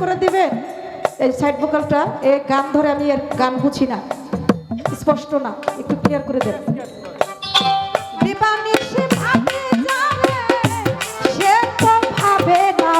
করে দিবেন এই সাইড ভোকালটা এ গান ধরে আমি এর গান বুঝি না। স্পষ্ট না, একটু ক্লিয়ার করে দেবেন সে তো ভাবে না